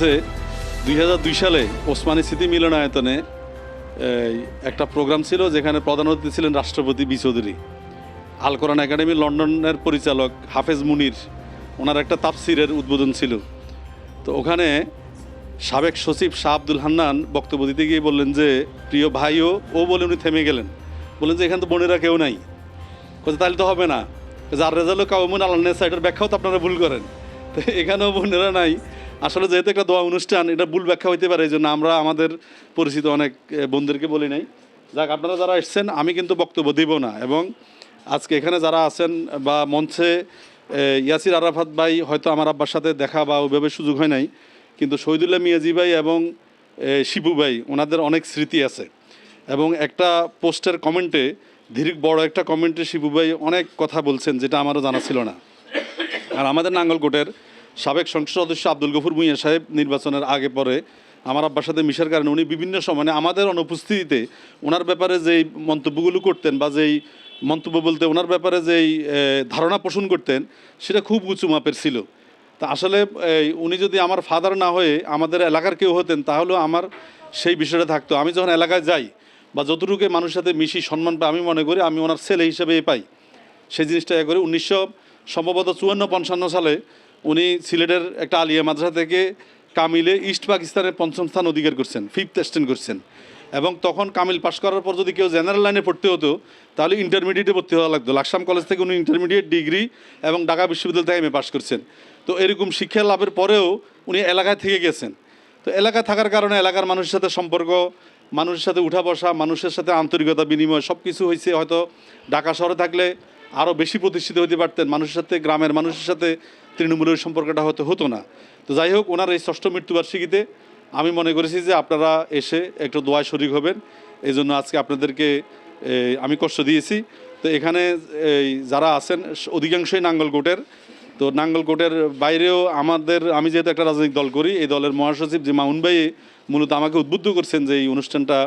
যে দুই হাজার দুই সালে ওসমানী স্মৃতি মিলনায়তনে একটা প্রোগ্রাম ছিল যেখানে প্রধান অতিথি ছিলেন রাষ্ট্রপতি বি চৌধুরী। আল কোরআন একাডেমি লন্ডনের পরিচালক হাফেজ মুনির, ওনার একটা তাফসিরের উদ্বোধন ছিল। তো ওখানে সাবেক সচিব শাহ আব্দুল হান্নান বক্তব্য দিতে গিয়ে বললেন যে, প্রিয় ভাইও, ও বলে উনি থেমে গেলেন। বললেন যে, এখানে তো বোনেরা কেউ নাই। কোথায় তাহলে তো হবে না। যার রেজাল্ট কাউমুন আল্লাহ সাইডের ব্যাখ্যাও তো আপনারা ভুল করেন। তো এখানেও বোনেরা নাই। আসলে যেহেতু একটা দোয়া অনুষ্ঠান, এটা ভুল ব্যাখ্যা হইতে পারে, এই জন্য আমরা আমাদের পরিচিত অনেক বন্ধুদেরকে বলি নাই। যাক, আপনারা যারা এসছেন, আমি কিন্তু বক্তব্য দিব না। এবং আজকে এখানে যারা আছেন বা মঞ্চে ইয়াসির আরাফাত ভাই, হয়তো আমার আব্বার সাথে দেখা বা ওইভাবে সুযোগ হয় নাই। কিন্তু শহীদুল্লাহ মিয়াজি ভাই এবং শিবু ভাই, ওনাদের অনেক স্মৃতি আছে। এবং একটা পোস্টের কমেন্টে ধীর বড় একটা কমেন্টে শিবু ভাই অনেক কথা বলছেন, যেটা আমারও জানা ছিল না। আর আমাদের নাঙ্গলকোটের সাবেক সংসদ সদস্য আব্দুল গফুর ভুঁইয়া সাহেব নির্বাচনের আগে পরে আমার আব্বার সাথে মিশার কারণে উনি বিভিন্ন সময় মানে আমাদের অনুপস্থিতিতে ওনার ব্যাপারে যেই মন্তব্যগুলো করতেন বা যেই মন্তব্য বলতে ওনার ব্যাপারে যেই ধারণা পোষণ করতেন, সেটা খুব উঁচু মাপের ছিল। তা আসলে উনি যদি আমার ফাদার না হয়ে আমাদের এলাকার কেউ হতেন, তাহলেও আমার সেই বিষয়টা থাকতো। আমি যখন এলাকায় যাই বা যতটুকু মানুষের সাথে মিশি সম্মান পাই আমি মনে করি আমি ওনার ছেলে হিসেবে পাই। সেই জিনিসটা এ করে। উনিশশো সম্ভবত চুয়ান্ন পঞ্চান্ন সালে উনি সিলেটের একটা আলিয়া মাদ্রাসা থেকে কামিলে ইস্ট পাকিস্তানের পঞ্চম স্থান অধিকার করছেন ফিফথ স্ট্যান্ড করছেন। এবং তখন কামিল পাশ করার পর যদি কেউ জেনারেল লাইনে পড়তে হতো, তাহলে ইন্টারমিডিয়েটে ভর্তি হওয়া লাগতো। লাকসাম কলেজ থেকে উনি ইন্টারমিডিয়েট ডিগ্রি এবং ঢাকা বিশ্ববিদ্যালয় থেকে এম পাশ করছেন। তো এরকম শিক্ষা লাভের পরেও উনি এলাকায় থেকে গেছেন। তো এলাকায় থাকার কারণে এলাকার মানুষের সাথে সম্পর্ক মানুষের সাথে উঠা বসা, মানুষের সাথে আন্তরিকতা বিনিময় সব কিছু হয়েছে হয়তো ঢাকা শহরে থাকলে আরও বেশি প্রতিষ্ঠিত হতে পারতেন। মানুষের সাথে, গ্রামের মানুষের সাথে তৃণমূলের সম্পর্কটা হয়তো হতো না। তো যাই হোক, ওনার এই ষষ্ঠ মৃত্যুবার্ষিকীতে আমি মনে করেছি যে আপনারা এসে একটু দোয়ায় শরিক হবেন। এই জন্য আজকে আপনাদেরকে আমি কষ্ট দিয়েছি। তো এখানে যারা আছেন, অধিকাংশই নাঙ্গলকোটের। তো নাঙ্গলকোটের বাইরেও আমাদের, আমি যেহেতু একটা রাজনৈতিক দল করি, এই দলের মহাসচিব যে মাউন ভাই মূলত আমাকে উদ্বুদ্ধ করছেন যে এই অনুষ্ঠানটা,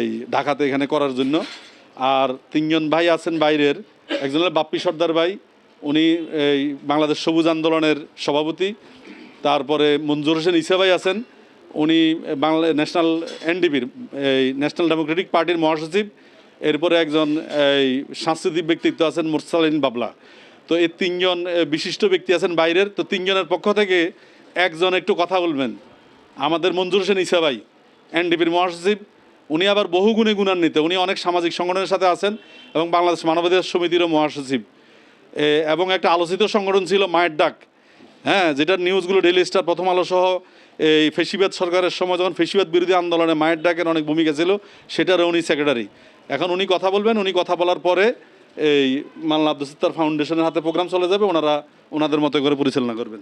এই ঢাকাতে এখানে করার জন্য। আর তিনজন ভাই আছেন বাইরের, একজন হলো বাপ্পি সর্দার ভাই, উনি এই বাংলাদেশ সবুজ আন্দোলনের সভাপতি। তারপরে মঞ্জুর হোসেন ইসা ভাই আছেন, উনি বাংলা, ন্যাশনাল এনডিপির, এই ন্যাশনাল ডেমোক্রেটিক পার্টির মহাসচিব। এরপরে একজন এই সাংস্কৃতিক ব্যক্তিত্ব আছেন মুরসালিন বাবলা। তো এই তিনজন বিশিষ্ট ব্যক্তি আছেন বাইরের, তো তিনজনের পক্ষ থেকে একজন একটু কথা বলবেন। আমাদের মঞ্জুর হোসেন ইসা ভাই, এনডিপির মহাসচিব, উনি আবার বহু গুণে গুণান্বিত, উনি অনেক সামাজিক সংগঠনের সাথে আছেন এবং বাংলাদেশ মানবাধিকার সমিতিরও মহাসচিব। এবং একটা আলোচিত সংগঠন ছিল মায়ের ডাক হ্যাঁ যেটার নিউজগুলো ডেলি স্টার, প্রথম আলো সহ, এই ফেসিবাদ সরকারের সময় যখন ফেসিবাদ বিরোধী আন্দোলনে মায়ের ডাকের অনেক ভূমিকা ছিল, সেটারও উনি সেক্রেটারি এখন উনি কথা বলবেন, উনি কথা বলার পরে এই মাল্লা আব্দুল সত্তার ফাউন্ডেশনের হাতে প্রোগ্রাম চলে যাবে, ওনারা ওনাদের মতো করে পরিচালনা করবেন।